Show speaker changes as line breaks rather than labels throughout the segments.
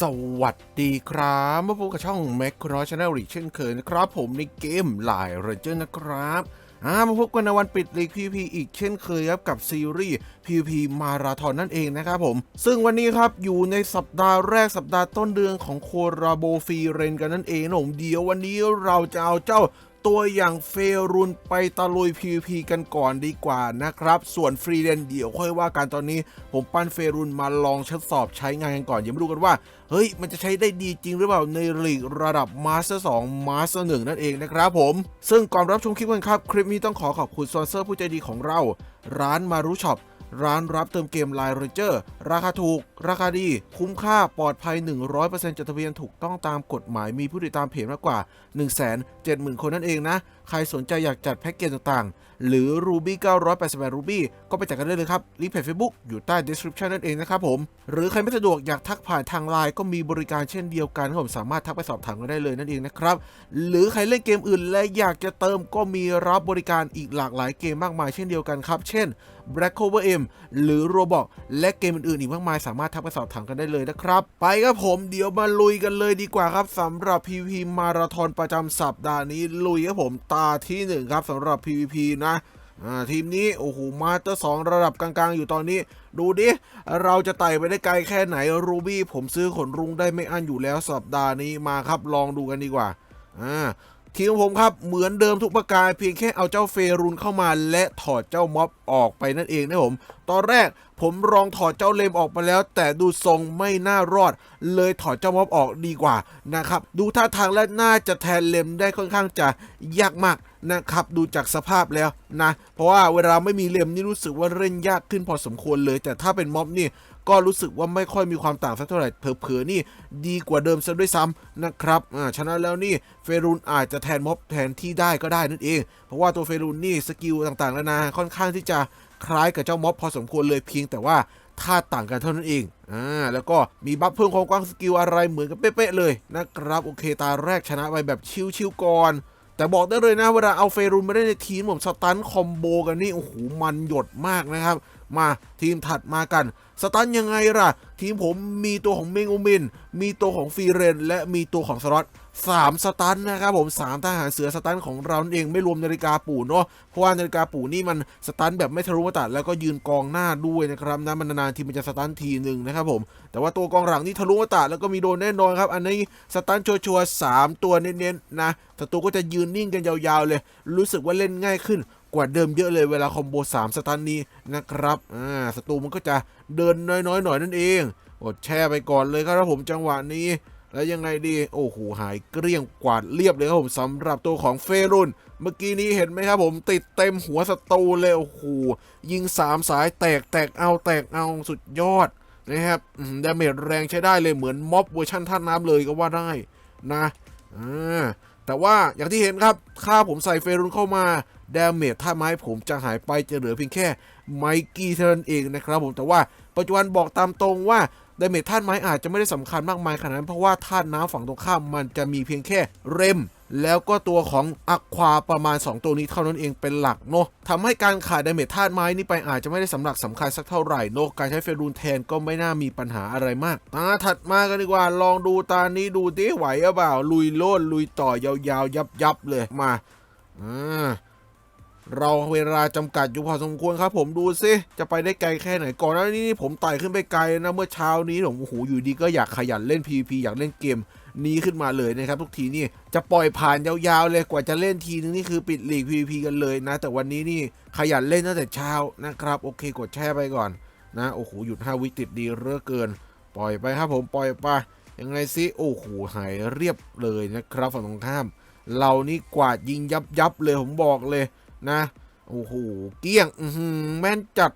สวัสดีครับมาพบกับช่อง m a c r o s Channel อีกเช่นเคยนะครับ ผมในเกมลายเรเจอร์นะครับอ่ามาพบกันในวันปิดลีก PVP อีกเช่นเคยครับกับซีรีส์ PVP มาราธอนนั่นเองนะครับผม ซึ่งวันนี้ครับอยู่ในสัปดาห์แรกสัปดาห์ต้นเดือนของโคราโบฟีเรนกันนั่นเองนะผมเดี๋ยววันนี้เราจะเอาเจ้า ตัวอย่างเฟรุนไปตะลุย PVP กันก่อนดีกว่านะครับ ส่วนฟรีเดนเดี๋ยวค่อยว่ากันตอนนี้ผมปั้นเฟรุนมาลองทดสอบใช้งานกันก่อนยังไม่รู้กันว่า เฮ้ย มันจะใช้ได้ดีจริงหรือเปล่าในลีกระดับมาสเตอร์2มาสเตอร์1นั่นเองนะครับผม ซึ่งก่อนรับชมคลิปกันครับ คลิปนี้ต้องขอขอบคุณสปอนเซอร์ผู้ใจดีของเรา ร้านมารุช็อป ร้านรับเติมเกมไลน์เรเจอร์ราคาถูก ราคาดี คุ้มค่าปลอดภัย 100%จดทะเบียนถูกต้องตามกฎหมายมีผู้ติดตามเพจมากกว่า 170,000 คนนั่นเองนะ ใครสนใจอยากจัดแพ็กเกจต่างๆ หรือ Ruby 988 Ruby ก็ไปจัดกันได้เลยครับลิงก์เพจ Facebook อยู่ใต้ description นั่นเองนะครับผม หรือใครไม่สะดวกอยากทักผ่านทางไลน์ก็มีบริการเช่นเดียวกันครับผมสามารถทักไปสอบถามกันได้เลยนั่นเองนะครับ หรือใครเล่นเกมอื่นและอยากจะเติมก็มีรับบริการอีกหลากหลายเกมมากมายเช่นเดียวกันครับ เช่น Black Clover M หรือ Roblox และเกมอื่นๆอีกมากมายสามารถทักไปสอบถามกันได้เลยนะครับ ไปครับผมเดี๋ยวมาลุยกันเลยดีกว่าครับสำหรับ PVP มาราธอนประจำสัปดาห์นี้ลุยครับผมตที่หนึ่งครับสำหรับ PVP นะทีมนี้โอ้โหมาสเตอร์สองระดับกลางๆ อยู่ตอนนี้ ดูดิ เราจะไต่ไปได้ไกลแค่ไหนรูบี้ผมซื้อขนรุงได้ไม่อั้นอยู่แล้วสัปดาห์นี้มาครับลองดูกันดีกว่าอ่า ทีมของผมครับเหมือนเดิมทุกประการเพียงแค่เอาเจ้าเฟรุนเข้ามา และถอดเจ้าม็อบออกไปนั่นเองนะผมตอนแรกผมลองถอดเจ้าเลมออกไปแล้ว แต่ดูทรงไม่น่ารอด เลยถอดเจ้าม็อบออกดีกว่านะครับดูท่าทางและน่าจะแทนเลมได้ค่อนข้างจะยากมากนะครับดูจากสภาพแล้วนะเพราะว่าเวลาไม่มีเลมนี่รู้สึกว่าเล่นยากขึ้นพอสมควรเลย แต่ถ้าเป็นม็อบนี่ ก็รู้สึกว่าไม่ค่อยมีความต่างสักเท่าไหร่เผลอๆนี่ดีกว่าเดิมซะด้วยซ้ำนะครับอ่าฉะนั้นแล้วนี่เฟรุนอาจจะแทนม็อบแทนที่ได้ก็ได้นั่นเอง เพราะว่าตัวเฟรุนนี่สกิลต่างๆแล้วนะค่อนข้างที่จะคล้ายกับเจ้าม็อบพอสมควรเลยเพียงแต่ว่าท่าต่างกันเท่านั้นเอง อ่า แล้วก็มีบัฟเพิ่มความกว้างสกิลอะไรเหมือนกับเป๊ะๆเลยนะครับ โอเค ตาแรกชนะไปแบบชิวๆก่อน แต่บอกได้เลยนะเวลาเอาเฟรุนมาได้ในทีมผมสตันคอมโบกันนี่ โอ้โห มันหยดมากนะครับ มาทีมถัดมากัน สตันยังไงล่ะ ทีมผมมีตัวของเมงโอมิน มีตัวของฟีเรน และมีตัวของสล็อตสามสตันนะครับผมสามทหารเสือสตันของเราเองไม่รวมนาฬิกาปู่เนาะเพราะว่านาฬิกาปู่นี่มันสตันแบบไม่ทะลุมาตัดแล้วก็ยืนกองหน้าด้วยนะครับนะมันนานๆทีมันจะสตันทีหนึ่งนะครับผม แต่ว่าตัวกองหลังนี่ทะลุมาตัดแล้วก็มีโดนแน่นอนครับอันนี้สตันชัวร์ๆสามตัวเน้นๆนะศัตรูก็จะยืนนิ่งกันยาวๆเลย รู้สึกว่าเล่นง่ายขึ้น กว่าเดิมเยอะเลยเวลาคอมโบ3สตันนี้นะครับอ่าศัตรูมันก็จะเดินน้อยๆหน่อยนั่นเองกดแช่ไปก่อนเลยครับผมจังหวะนี้ แล้วยังไงดี โอ้โหหายเกลี้ยงกวาดเรียบเลยครับผมสำหรับตัวของเฟรุนเมื่อกี้นี้เห็นไหมครับผมติดเต็มหัวศัตรูเลยโอ้โหยิง3สายแตกแตกเอาแตกเอาสุดยอดนะครับดาเมจแรงใช้ได้เลยเหมือนม็อบเวอร์ชันท่าน้ำเลยก็ว่าได้นะอ่าแต่ว่าอย่างที่เห็นครับ ค่าผมใส่เฟรุนเข้ามา ดาเมจถ้าไม้ผมจะหายไปจะเหลือเพียงแค่ไมกี้เท่านั้นเองนะครับผมแต่ว่าปัจจุบันบอกตามตรงว่าดาเมจธาตุไม้อาจจะไม่ได้สำคัญมากมายขนาดนั้นเพราะว่าธาตุน้ำฝั่งตรงข้ามมันจะมีเพียงแค่เรม แล้วก็ตัวของอัควาประมาณ 2 ตัวนี้เท่านั้นเองเป็นหลักเนาะทำให้การขาดดาเมจธาตุไม้นี่ไปอาจจะไม่ได้สำหรับสำคัญสักเท่าไหร่เนาะการใช้เฟรูนแทนก็ไม่น่ามีปัญหาอะไรมากตาถัดมากันดีกว่าลองดูตานี้ดูดิไหวหรือเปล่าลุยโลดลุยต่อยาวๆยับๆเลยมาอ่า เราเวลาจำกัดอยู่พอสมควรครับ ผมดูซิจะไปได้ไกลแค่ไหนก่อนหน้านี้นี่ผมไต่ขึ้นไปไกลนะเมื่อเช้านี้ผมโอ้โหอยู่ดีก็อยากขยันเล่น PVP อยากเล่นเกมนี้ขึ้นมาเลยนะครับ ทุกทีนี่จะปล่อยผ่านยาวๆเลยกว่าจะเล่นทีนึงนี่คือปิดลีก PVP กันเลยนะ แต่วันนี้นี่ขยันเล่นตั้งแต่เช้านะครับ โอเคกดแช่ไปก่อนนะโอ้โหหยุด5วิติดดีเหลือเกิน ปล่อยไปครับผมปล่อยไปยังไงซิโอ้โหหายเรียบเลยนะครับฝั่งตรงข้าม เรานี่กวาดยิงยับยับๆเลยผมบอกเลย นะ โอ้โห เกี้ยง อืแม่นจัด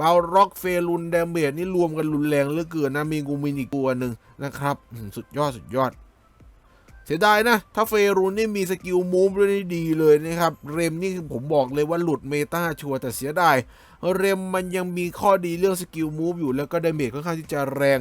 บาวร็อกเฟรุนเดเมจนี่รวมกันรุนแรงเหลือเกินนะ มีกูมินอีกตัวหนึ่งนะครับ สุดยอดสุดยอด เสียดายนะ ถ้าเฟรุนนี่มีสกิลมูฟด้วยนี่ดีเลยนะครับ เรมนี่ผมบอกเลยว่าหลุดเมตาชัวแต่เสียดาย เรมมันยังมีข้อดีเรื่องสกิลมูฟอยู่แล้วก็ดาเมจค่อนข้างที่จะแรง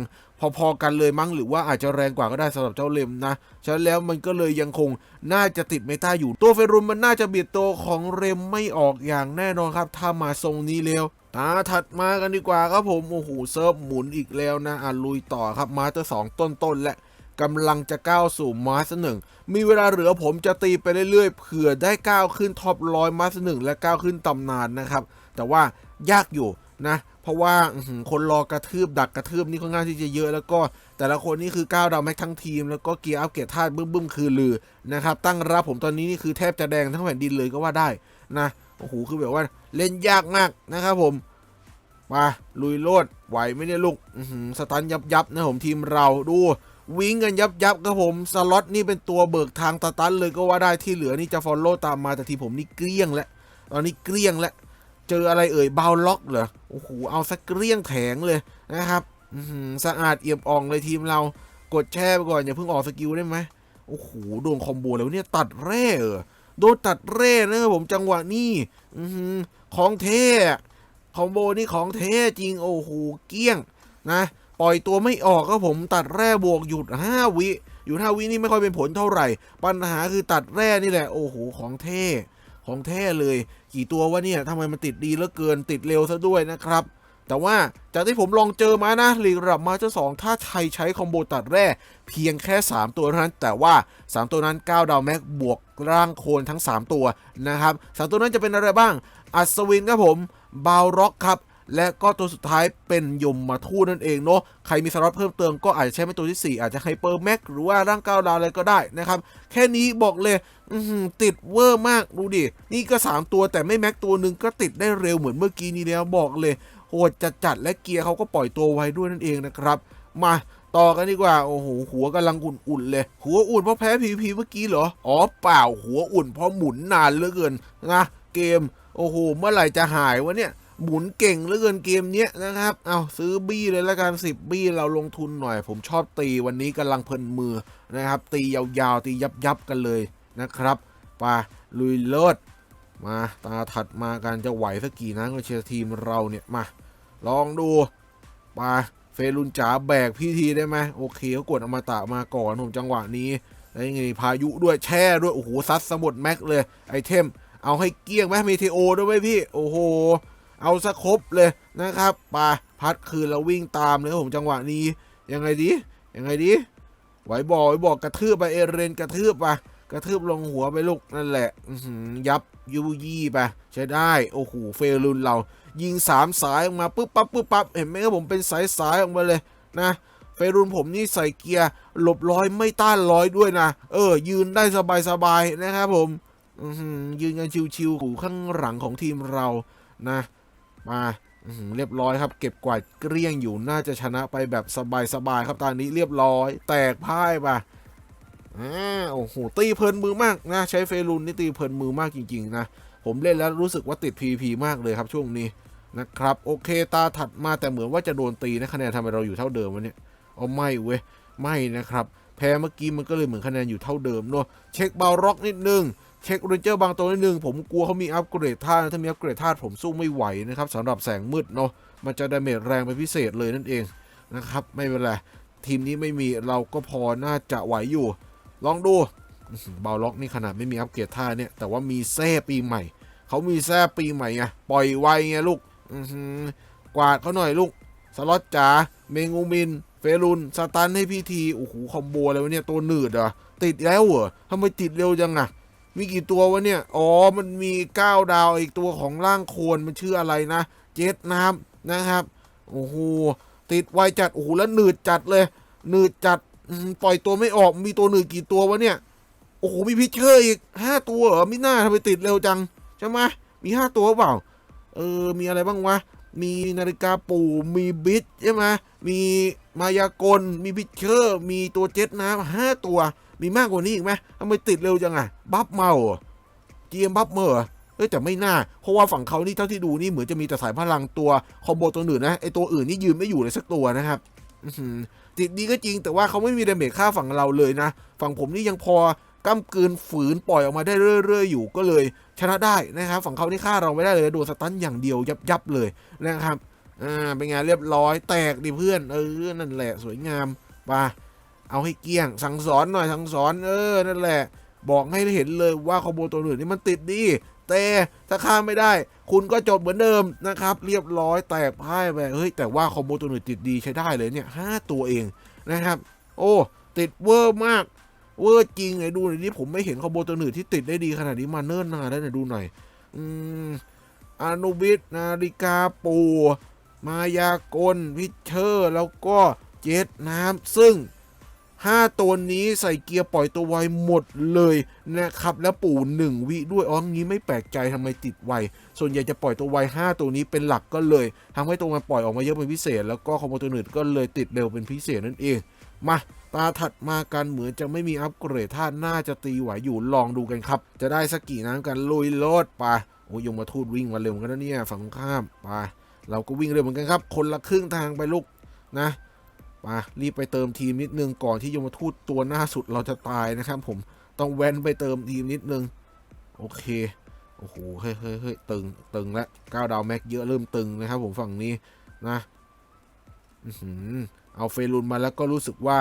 พอๆกันเลยมั้งหรือว่าอาจจะแรงกว่าก็ได้สำหรับเจ้าเรมนะ ฉะนั้นแล้วมันก็เลยยังคงน่าจะติดเมตาอยู่ ตัวเฟรุนมันน่าจะเบียดตัวของเรมไม่ออกอย่างแน่นอนครับ ถ้ามาทรงนี้แล้วตาถัดมากันดีกว่าครับผม โอ้โหเซิร์ฟหมุนอีกแล้วนะอะลุยต่อครับมาเตอร์สองต้นๆและ กำลังจะก้าวสู่มาสเตอร์หนึ่งมีเวลาเหลือผมจะตีไปเรื่อยๆเผื่อได้ก้าวขึ้นท็อปร้อยมาสเตอร์หนึ่งและก้าวขึ้นตำนานนะครับ แต่ว่ายากอยู่นะเพราะว่าคนรอกระทืบดักกระทืบนี่ค่อนข้างที่จะเยอะแล้วก็ แต่ละคนนี่คือก้าวดาวแม็กทั้งทีม แล้วก็เกียร์อัพเกียร์ธาตุบึ้มบึ้มๆคือลือนะครับตั้งรับผมตอนนี้นี่คือแทบจะแดงทั้งแผ่นดินเลยก็ว่าได้นะโอ้โหคือแบบว่าเล่นยากมากนะครับผมมาลุยโลดไหวไมเนี่ยลูกสตันยับยับนะผมทีมเราดู วิ่งกันยับยับครับผม สล็อตนี่เป็นตัวเบิกทางตาตันเลยก็ว่าได้ที่เหลือนี่จะฟอลโล่ตามมาแต่ทีผมนี่เกลี้ยงแล้วตอนนี้เกลี้ยงแล้วเจออะไรเอ่ยบาวล็อกเหรอโอ้โหเอาสักเกลี้ยงแผงเลยนะครับสะอาดเอี่ยมอ่องเลยทีมเรากดแช่ไปก่อนอย่าเพิ่งออกสกิลได้ไหมโอ้โหโดนคอมโบแล้วเนี่ยตัดแร่เออโดนตัดแร่นะครับผมจังหวะนี้อืของเท่คอมโบนี่ของเท่จริงโอ้โหเกลี้ยงนะ ปล่อยตัวไม่ออกก็ผมตัดแร่บวกหยุด 5 วิหยุด5วินี่ไม่ค่อยเป็นผลเท่าไหร่ ปัญหาคือตัดแร่นี่แหละ โอ้โหของเท่ของเท่เลย กี่ตัววะเนี่ยทำไมมันติดดีเหลือเกินติดเร็วซะด้วยนะครับ แต่ว่าจากที่ผมลองเจอมานะลีกระดับมาเจอสองถ้าใครใช้คอมโบตัดแร่เพียงแค่ 3 ตัวเท่านั้น แต่ว่า 3 ตัวนั้น 9 ดาวแม็กบวกร่างโคลนทั้ง 3 ตัวนะครับสามตัวนั้นจะเป็นอะไรบ้าง อัศวินครับผมบาวร็อกครับ และก็ตัวสุดท้ายเป็นยมมาทูตนั่นเองเนาะใครมีสล็อตเพิ่มเติมก็อาจจะใช้เป็นตัวที่ 4 อาจจะไฮเปอร์แม็กหรือว่าร่างก้าวดาวอะไรก็ได้นะครับ แค่นี้บอกเลยติดเวอร์มากดูดิ นี่ก็ 3 ตัวแต่ไม่แม็กตัวหนึ่งก็ติดได้เร็วเหมือนเมื่อกี้นี้แล้วบอกเลยโหดจัดจัดและเกียร์เขาก็ปล่อยตัวไว้ด้วยนั่นเองนะครับ มาต่อกันดีกว่า โอ้โห หัวกำลังอุ่นๆเลย หัวอุ่นเพราะแพ้พีพีเมื่อกี้เหรอ อ๋อเปล่าหัวอุ่นเพราะหมุนนานเหลือเกินนะเกม โอ้โห เมื่อไหร่จะหายวะเนี่ย หมุนเก่งเหลือเกินเกมเนี้ยนะครับ เอาซื้อบี้เลยละกันสิบบี้เราลงทุนหน่อย ผมชอบตีวันนี้กำลังเพลินมือนะครับ ตียาวๆ ตียับๆกันเลยนะครับปลุยเลิศมาตาถัดมากันจะไหวสักกี่นะก็เชียร์ทีมเราเนี่ยมา ลองดูมาเฟรุนจ๋าแบกพี่ทีได้ไหมโอเคเขากดอมตะมาก่อนผมจังหวะนี้แล้วยังไงพายุด้วยแช่ด้วยโอ้โหซัดสมุดแม็กเลยไอเทม เอาให้เกลี้ยงไหมมีเทโอด้วยไหมพี่ โอ้โห เอาสะครบเลยนะครับไปพัดคืนแล้ววิ่งตามเลยผมจังหวะนี้ ยังไงดียังไงดีไหวบอกไหวบอกกระทืบไปเอเรนกระทืบไปกระทืบลงหัวไปลูกนั่นแหละยับยูยี่ไปใช้ได้โอ้โหเฟรุนเรา ยิงสามสายออกมาปุ๊บปั๊บปุ๊บปั๊บเห็นไหมครับผมเป็นสายสายออกมาเลยนะเฟรุนผมนี่ใส่เกียร์หลบร้อยไม่ต้านร้อยด้วยนะเออ ยืนได้สบายๆนะครับผมยืนกันชิวๆอยู่ข้างหลังของทีมเรานะ มาเรียบร้อยครับ เก็บกวาดเกลี้ยงอยู่น่าจะชนะไปแบบสบายๆครับตอนนี้เรียบร้อย แตกพ่ายไปอ่าโอ้โหตีเพลินมือมากนะ ใช้เฟรุนนี่ตีเพลินมือมากจริงๆนะ ผมเล่นแล้วรู้สึกว่าติด PVP มากเลยครับช่วงนี้นะครับ โอเคตาถัดมาแต่เหมือนว่าจะโดนตีนะคะแนนทำไมเราอยู่เท่าเดิมวะเนี่ยเอาไม่เว้ยไม่นะครับ แพ้เมื่อกี้มันก็เลยเหมือนคะแนนอยู่เท่าเดิมเนอะเช็คบาร็อกนิดนึง เช็คเรนเจอร์บางตัวนิดนึง ผมกลัวเขามีอัปเกรดธาตุถ้ามีอัปเกรดธาตุผมสู้ไม่ไหวนะครับสำหรับแสงมืดเนาะมันจะดาเมจแรงเป็นพิเศษเลยนั่นเองนะครับไม่เป็นไรทีมนี้ไม่มีเราก็พอน่าจะไหวอยู่ ลองดูบอหือบาล็อกนี่ขนาดไม่มีอัปเกรดท่าเนี่ยแต่ว่ามีแซ่ปีใหม่ เขามีแซ่ปีใหม่ไงปล่อยไวไงลูกกวาดเขาหน่อยลูก สล็อตจ๋าเมงูมิน เฟรุนสตันให้พี่ทีโอ้โหคอมโบอะไรวะเนี่ยตัวหนืดเหรอติดแล้วเหรอทำไมติดเร็วจังอะ มีกี่ตัววะเนี่ย อ๋อ มันมี9ดาวอีกตัวของร่างโคนมันชื่ออะไรนะ เจ็ดน้ำนะครับ โอ้โห ติดไวจัด โอ้โห แล้วหนืดจัดเลย หนืดจัด ปล่อยตัวไม่ออก มีตัวหนืดกี่ตัววะเนี่ย โอ้โห มีพิเชอร์อีกห้าตัวเหรอม่น่าทำไมติดเร็วจัง ใช่ไหมมีห้าตัวเปล่า เออ มีอะไรบ้างวะ มีนาฬิกาปู่ มีบิทใช่ไหมมีมายากล มีพิเชอร์ มีตัวเจ็ตน้ำห้าตัว มีมากกว่านี้อีกไหมทำไมติดเร็วจังอะบัฟเมาเหรอเกมบัฟเมอร์เอ้ยแต่ไม่น่า เพราะว่าฝั่งเขานี่เท่าที่ดูนี่เหมือนจะมีแต่สายพลังตัวคอมโบตัวอื่นนะไอตัวอื่นนี่ยืนไม่อยู่เลยสักตัวนะครับติดดีก็จริงแต่ว่าเขาไม่มีดาเมจค่าฝั่งเราเลยนะ ฝั่งผมนี่ยังพอก้ำกืนฝืนปล่อยออกมาได้เรื่อยๆอยู่ก็เลย ชนะได้นะครับฝั่งเขานี่ฆ่าเราไม่ได้เลยโดนสตันอย่างเดียวยับยับๆเลยนะครับอ่าเป็นไงเรียบร้อยแตกดิเพื่อนเออนั่นแหละสวยงามไป เอาให้เกลี้ยง สั่งสอนหน่อยสั่งสอนเออนั่นแหละ บอกให้เห็นเลยว่าคอมโบตัวอื่นนี่มันติดดีแต่ถ้าข้ามไม่ได้ คุณก็จบเหมือนเดิมนะครับ เรียบร้อยแตกพ่ายไปเฮ้ยแต่ว่าคอมโบตัวอื่นติดดีใช้ได้เลยเนี่ยห้าตัวเองนะครับ โอ้ติดเวอร์มากเวอร์จริงไงดูหน่อยนี่ผมไม่เห็นคอมโบตัวอื่นที่ติดได้ดีขนาดนี้มาเนิ่นนานแล้วเนี่ยดูหน่อยอืมอนุบิสนาฬิกาปูมายากลพิเชอร์ แล้วก็เจ็ตน้ำซึ่ง 5 ตัวนี้ใส่เกียร์ปล่อยตัวไวหมดเลยนะครับ แล้วปู่ 1 วิด้วยอ๋องี้ไม่แปลกใจทำไมติดไว ส่วนใหญ่จะปล่อยตัวไว 5 ตัวนี้เป็นหลักก็เลยทำให้ตัวมันปล่อยออกมาเยอะเป็นพิเศษ แล้วก็คอมโบตัวอื่นก็เลยติดเร็วเป็นพิเศษนั่นเอง มาตาถัดมากันเหมือนจะไม่มีอัปเกรดท่าน่าจะตีไหวอยู่ลองดูกันครับ จะได้สักกี่น้ำกันลุยโลดไปโอ้ยงมาทูดวิ่งมาเร็วเหมือนกันนะเนี่ยฝั่งตรงข้ามไปเราก็วิ่งเร็วเหมือนกันครับ คนละครึ่งทางไปลูกนะ มารีบไปเติมทีมนิดนึงก่อนที่ยมทูตตัวหน้าสุดเราจะตายนะครับผมต้องแว้นไปเติมทีมนิดนึง โอเค โอ้โหเฮ้ยเฮ้ยเฮ้ยตึงตึงแล้วก้าวดาวแม็กเยอะเริ่มตึงนะครับผมฝั่งนี้นะเอาเฟรุนมาแล้วก็รู้สึกว่า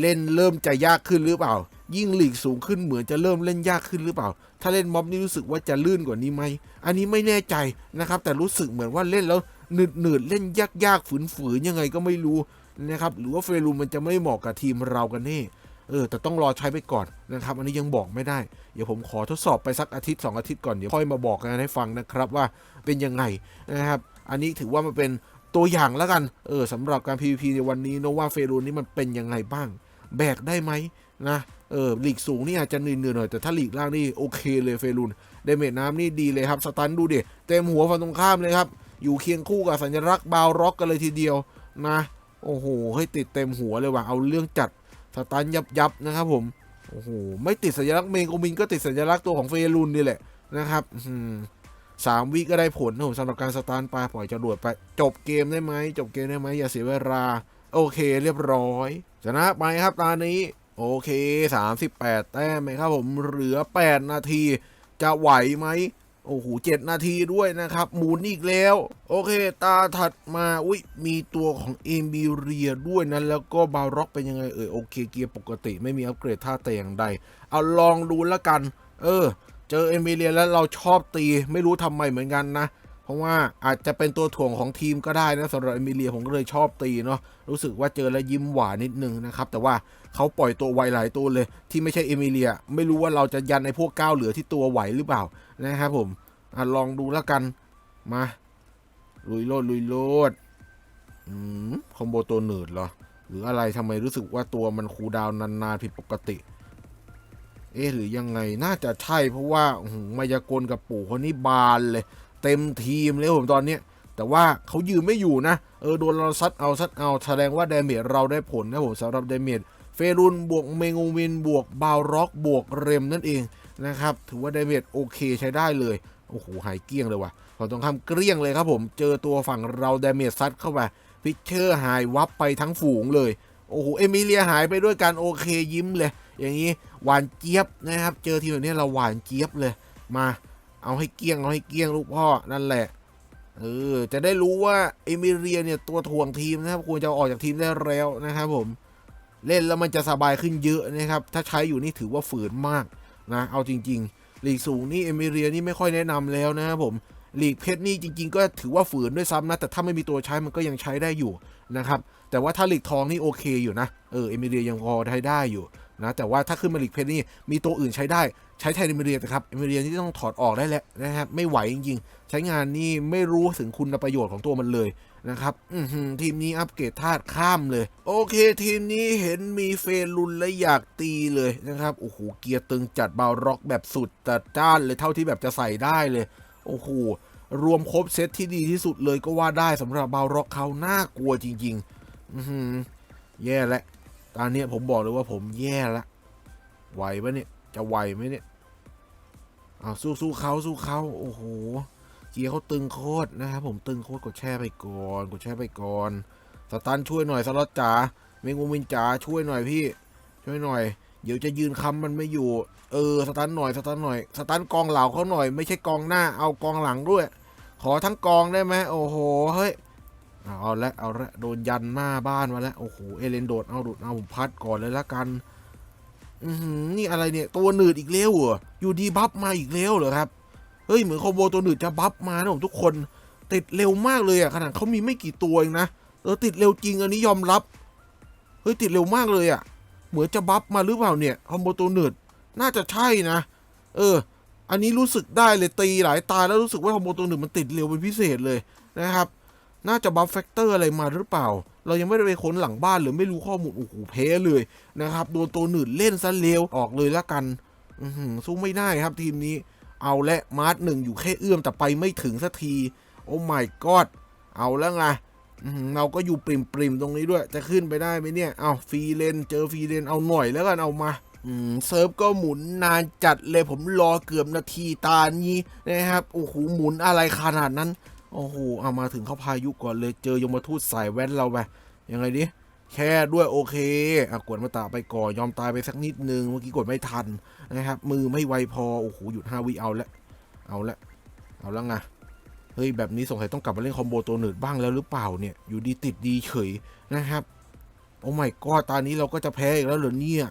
เล่นเริ่มจะยากขึ้นหรือเปล่า ยิ่งหลีกสูงขึ้นเหมือนจะเริ่มเล่นยากขึ้นหรือเปล่า ถ้าเล่นม็อบนี่รู้สึกว่าจะลื่นกว่านี้ไหม อันนี้ไม่แน่ใจนะครับ แต่รู้สึกเหมือนว่าเล่นแล้วหนืดหนืดเล่นยากยากฝืนฝืนยังไงก็ไม่รู้ นะครับหรือว่าเฟรุนมันจะไม่เหมาะกับทีมเรากันแน่เออแต่ต้องรอใช้ไปก่อนนะครับ อันนี้ยังบอกไม่ได้ เดี๋ยวผมขอทดสอบไปสักอาทิตย์สองอาทิตย์ก่อน เดี๋ยวค่อยมาบอกกันให้ฟังนะครับว่าเป็นยังไงนะครับ อันนี้ถือว่ามันเป็นตัวอย่างแล้วกัน เออสำหรับการ PVP ในวันนี้นะว่าเฟรูนนี่มันเป็นยังไงบ้าง แบกได้ไหมนะเออลีกสูงนี่อาจจะเหนื่อยหน่อยแต่ถ้าลีกล่างนี่โอเคเลยเฟรูนเดเมจน้ำนี่ดีเลยครับสตันดูดิเต็มหัวฝั่งตรงข้ามเลยครับอยู่เคียงคู่กับสัญลักษณ์บาวร็อกกันเลยทีเดียวนะ โอ้โหให้ติดเต็มหัวเลยว่ะเอาเรื่องจัดสตันยับยับนะครับผมโอ้โหไม่ติดสัญลักษณ์เมงโกมินก็ติดสัญลักษณ์ตัวของเฟรูนนี่แหละนะครับสามวิก็ได้ผลนะผมสำหรับการสตาร์ทปลาปล่อยจรวดไป จบเกมได้ไหมจบเกมได้ไหมอย่าเสียเวลา โอเคเรียบร้อยชนะไปครับตอนนี้ โอเค 38 แต้มไหมครับผมเหลือ 8 นาที จะไหวไหม โอ้โหเจ็ดนาทีด้วยนะครับ หมุนอีกแล้ว โอเค ตาถัดมา อุ้ยมีตัวของเอมิเรียด้วยนั้นแล้วก็บาร็อกเป็นยังไงเอ่ย โอเค เกียร์ปกติไม่มีอัปเกรดท่าแต่อย่างใด เอาลองดูแล้วกัน เออ เจอเอมิเลียแล้วเราชอบตีไม่รู้ทำไมเหมือนกันนะ เพราะว่าอาจจะเป็นตัวถ่วงของทีมก็ได้นะสำหรับเอมิเลียผมก็เลยชอบตีเนาะรู้สึกว่าเจอแล้วยิ้มหวานนิดนึงนะครับแต่ว่า เขาปล่อยตัวไวหลายตัวเลย ที่ไม่ใช่เอมิเลีย ไม่รู้ว่าเราจะยันในพวกก้าวเหลือที่ตัวไหวหรือเปล่านะครับผมอลองดูแล้วกันมาลุยโลดลุยโลดอืมคอมโบตัวหนืดเหรอ หรืออะไรทำไมรู้สึกว่าตัวมันคูดาวนานๆผิดปกติ เอ๊หรือยังไงน่าจะใช่เพราะว่าหมายากลกับปู่คนนี้บานเลย เต็มทีมเลยผมตอนเนี้ยแต่ว่าเขายืนไม่อยู่นะ เออโดนเราซัดเอาซัดเอาแสดงว่าเดเมจเราได้ผลนะผมสำหรับเดเมจ เฟรุนบวกเมงูวินบวกบาวร็อกบวกเรมนั่นเองนะครับ ถือว่าดเมจโอเคใช้ได้เลย โอ้โห หายเกลี้ยงเลยว่ะฝั่งตรงข้ามเกลี้ยงเลยครับผม เจอตัวฝั่งเราดเมจซัดเข้าไปพิชเชอร์หายวับไปทั้งฝูงเลย โอ้โห เอมิเลียหายไปด้วยกันโอเคยิ้มเลย อย่างนี้หวานเจี๊ยบนะครับ เจอทีแบบนี้เราหวานเจี๊ยบเลย มา เอาให้เกลี้ยง เอาให้เกลี้ยงลูกพ่อ นั่นแหละ เออ จะได้รู้ว่าเอมิเลียเนี่ยตัวถ่วงทีมนะครับควรจะออกจากทีมได้แล้วนะครับผม เล่นแล้วมันจะสบายขึ้นเยอะนะครับ ถ้าใช้อยู่นี่ถือว่าฝืนมากนะเอาจริงๆลีกสูงนี่เอมิเลียนี่ไม่ค่อยแนะนำแล้วนะครับผมลีกเพชรนี่จริง ๆ ก็ถือว่าฝืนด้วยซ้ำนะแต่ถ้าไม่มีตัวใช้มันก็ยังใช้ได้อยู่นะครับแต่ว่าถ้าลีกทองนี่โอเคอยู่นะเออเอมิเลียยังพอได้ได้อยู่นะแต่ว่าถ้าขึ้นมาลีกเพชรนี่มีตัวอื่นใช้ได้ใช้แทนเอมิเลียนะครับเอมิเลียนี่ต้องถอดออกได้แล้วนะครับไม่ไหวจริง ๆ ใช้งานนี่ไม่รู้ถึงคุณประโยชน์ของตัวมันเลย นะครับอืทีมนี้อัปเกรดธาตุข้ามเลย โอเค ทีมนี้เห็นมีเฟรุนและอยากตีเลยนะครับโอ้โหเกียร์ตึงจัดบาร็อกแบบสุดจัดจ้านเลยเท่าที่แบบจะใส่ได้เลยโอ้โหรวมครบเซตที่ดีที่สุดเลยก็ว่าได้สำหรับบาร็อกเขาน่ากลัวจริงๆอือหือแย่แล้วตอนนี้ผมบอกเลยว่าผมแย่ละไหวปะเนี่ยจะไหวไหมเนี่ยอ้าวสู้สู้เขาสู้เขาโอ้โห เกียร์เขาตึงโคตรนะครับผมตึงโคตรกดแช่ไปก่อนกดแช่ไปก่อนสตันช่วยหน่อยสล็อตจ๋าเมงมุมินจ๋าช่วยหน่อยพี่ช่วยหน่อย เดี๋ยวจะยืนคำมันไม่อยู่ เออสตันหน่อยสตันหน่อยสตันกองเหล่าเขาหน่อยไม่ใช่กองหน้าเอากองหลังด้วย ขอทั้งกองได้ไหมโอ้โหเฮ้ยเอาละเอาละโดนยันหน้าบ้านมาแล้วโอ้โหเอเลนโดดเอาโดดเอาผมพัดก่อนเลยละกันอือนี่อะไรเนี่ยตัวหนืดอีกแล้วเหรออยู่ดีบัฟมาอีกแล้วเหรอครับ ฮ้ยเหมือนคอมโบตัวหนืดจะบัฟมานะผมทุกคน ติดเร็วมากเลยอะขนาดเขามีไม่กี่ตัวเองนะเออติดเร็วจริงอันนี้ยอมรับเฮ้ยติดเร็วมากเลยอะเหมือนจะบัฟมาหรือเปล่าเนี่ยคอมโบตัวหนืดน่าจะใช่นะ เออ อันนี้รู้สึกได้เลยตีหลายตาแล้วรู้สึกว่าคอมโบตัวหนึ่งมันติดเร็วเป็นพิเศษเลยนะครับ น่าจะบัฟแฟกเตอร์อะไรมาหรือเปล่า เรายังไม่ได้ไปค้นหลังบ้านหรือไม่รู้ข้อมูลโอ้โหเพ้เลยนะครับโดนตัวหนืดเล่นซะเร็วออกเลยละกันอืสู้ไม่ได้ครับทีมนี้ เอาและมาร์ทหนึ่งอยู่แค่เอื้อมแต่ไปไม่ถึงสักที โอ้ my god เอาแล้วไงเราก็อยู่ปริมปริมๆตรงนี้ด้วย จะขึ้นไปได้ไหมเนี่ย เอาฟรีเลนเจอฟรีเลนเอาหน่อยแล้วกันเอามาเซิร์ฟก็หมุนนานจัดเลยผมรอเกือบนาทีตานี้นะครับโอ้โหหมุนอะไรขนาดนั้นโอ้โหเอามาถึงเข้าพายุก่อนเลยเจอยมทูตสายแว่นเราไปยังไงดิ แค่ด้วยโอเคอะกดมาตาไปก่อนยอมตายไปสักนิดนึงเมื่อกี้กดไม่ทันนะครับ มือไม่ไวพอโอ้โหหยุดห้าวิเอาละเอาละเอาแล้วไงเฮ้ยแบบนี้สงสัยต้องกลับมาเล่นคอมโบตัวหนืดบ้างแล้วหรือเปล่าเนี่ย อยู่ดีติดดีเฉยนะครับโอ้ไม่ก็ตอนนี้เราก็จะแพ้อีกแล้วเหรอเนี่ย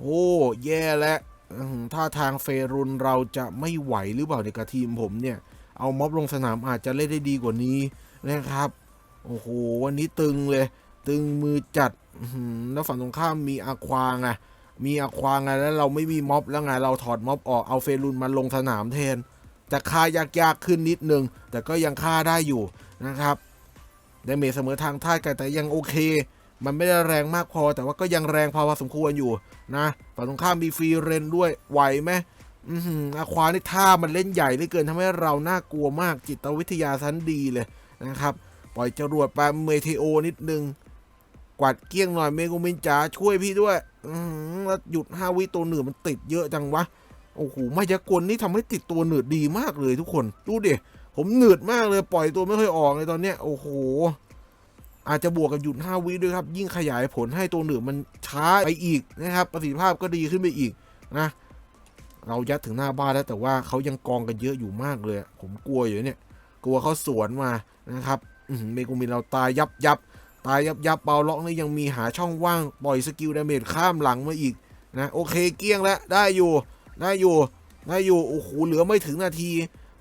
โอ้แย่แล้วถ้าทางเฟรุนเราจะไม่ไหวหรือเปล่าในกับทีมผมเนี่ย เอาม็อบลงสนามอาจจะเล่นได้ดีกว่านี้นะครับ โอ้โหวันนี้ตึงเลย ตึงมือจัดแล้วฝั่งตรงข้ามมีอาควางไงมีอาควางไงแล้วเราไม่มีม็อบแล้วไงเราถอดม็อบออกเอาเฟรุนมาลงสนามแทนจะฆ่ายากๆขึ้นนิดนึง แต่ก็ยังฆ่าได้อยู่นะครับได้เมจเสมอทางท่ากันแต่ยังโอเค มันไม่ได้แรงมากพอ แต่ว่าก็ยังแรงพอพอสมควรอยู่นะฝั่งตรงข้ามมีฟรีเรนด้วยไหวไหมอือหือาควานี่ท่ามันเล่นใหญ่เหลือเกินทำให้เราน่ากลัวมากจิตวิทยาชั้นดีเลยนะครับ ปล่อยจรวดไปเมเทโอนิดนึง กวาดเกี้ยงหน่อยเมโกมินจ๋าช่วยพี่ด้วย อือหือแล้วหยุดห้าวิตัวหนืดมันติดเยอะจังวะ โอ้โหมายากลนี่ทำให้ติดตัวหนืดดีมากเลยทุกคน ดูดิ ผมหนืดมากเลยปล่อยตัวไม่ค่อยออกเลยตอนเนี้ย โอ้โห อาจจะบวกกับหยุด5วิด้วยครับ ยิ่งขยายผลให้ตัวหนืดมันช้าไปอีกนะครับ ประสิทธิภาพก็ดีขึ้นไปอีกนะ เรายัดถึงหน้าบ้านแล้วแต่ว่าเขายังกองกันเยอะอยู่มากเลย ผมกลัวอยู่เนี่ย กลัวเขาสวนมานะครับเมกุมินเราตายยับยับ ตายยับยับเบาล็อกนี่ยังมีหาช่องว่างปล่อยสกิลดาเมจข้ามหลังมาอีกนะโอเคเกี้ยงแล้วได้อยู่ได้อยู่ได้อยู่โอ้โหเหลือไม่ถึงนาที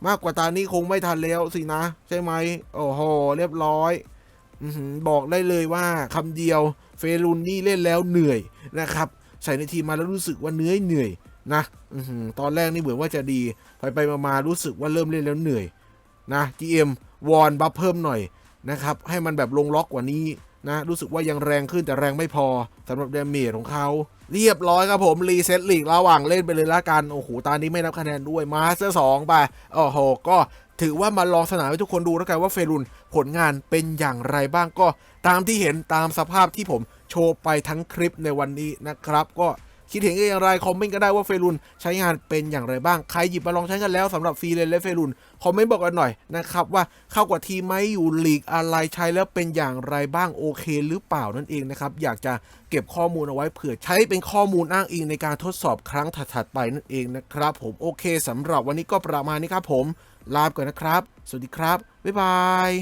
มากกว่าตานี้คงไม่ทันแล้วสินะ ใช่ไหมโอ้โหเรียบร้อยอบอกได้เลยว่าคำเดียวเฟรุนนี่เล่นแล้วเหนื่อยนะครับ ใส่ในทีมมาแล้วรู้สึกว่าเหนื่อยเหนื่อยนะอื้อหือตอนแรกนี่เหมือนว่าจะดี ไปไปมามารู้สึกว่าเริ่มเล่นแล้วเหนื่อยนะ GM วอนบัฟเพิ่มหน่อย นะครับ ให้มันแบบลงล็อกกว่านี้นะ รู้สึกว่ายังแรงขึ้นแต่แรงไม่พอสำหรับเดเมจของเขา เรียบร้อยครับผม รีเซ็ตลีกระหว่างเล่นไปเลยละกัน โอ้โหตอนนี้ไม่นับคะแนนด้วยมาสเตอร์สองไปโอ้โห ก็ถือว่ามาลองสนามให้ทุกคนดูแล้วกันว่าเฟรุนผลงานเป็นอย่างไรบ้างก็ตามที่เห็นตามสภาพที่ผมโชว์ไปทั้งคลิปในวันนี้นะครับ ก็ คิดเห็นกันอย่างไรคอมเมนต์ก็ได้ว่าเฟรุนใช้งานเป็นอย่างไรบ้างใครหยิบมาลองใช้กันแล้วสำหรับฟรีเลนและเฟรุนคอมเมนต์บอกกันหน่อยนะครับว่าเข้ากับทีไหมอยู่ลีกอะไรใช้แล้วเป็นอย่างไรบ้างโอเค หรือเปล่านั่นเองนะครับอยากจะเก็บข้อมูลเอาไว้เผื่อใช้เป็นข้อมูลอ้างอิงในการทดสอบครั้งถัดๆไปนั่นเองนะครับ ผมโอเคสำหรับวันนี้ก็ประมาณนี้ครับผมลาไปก่อนนะครับ สวัสดีครับบ๊ายบาย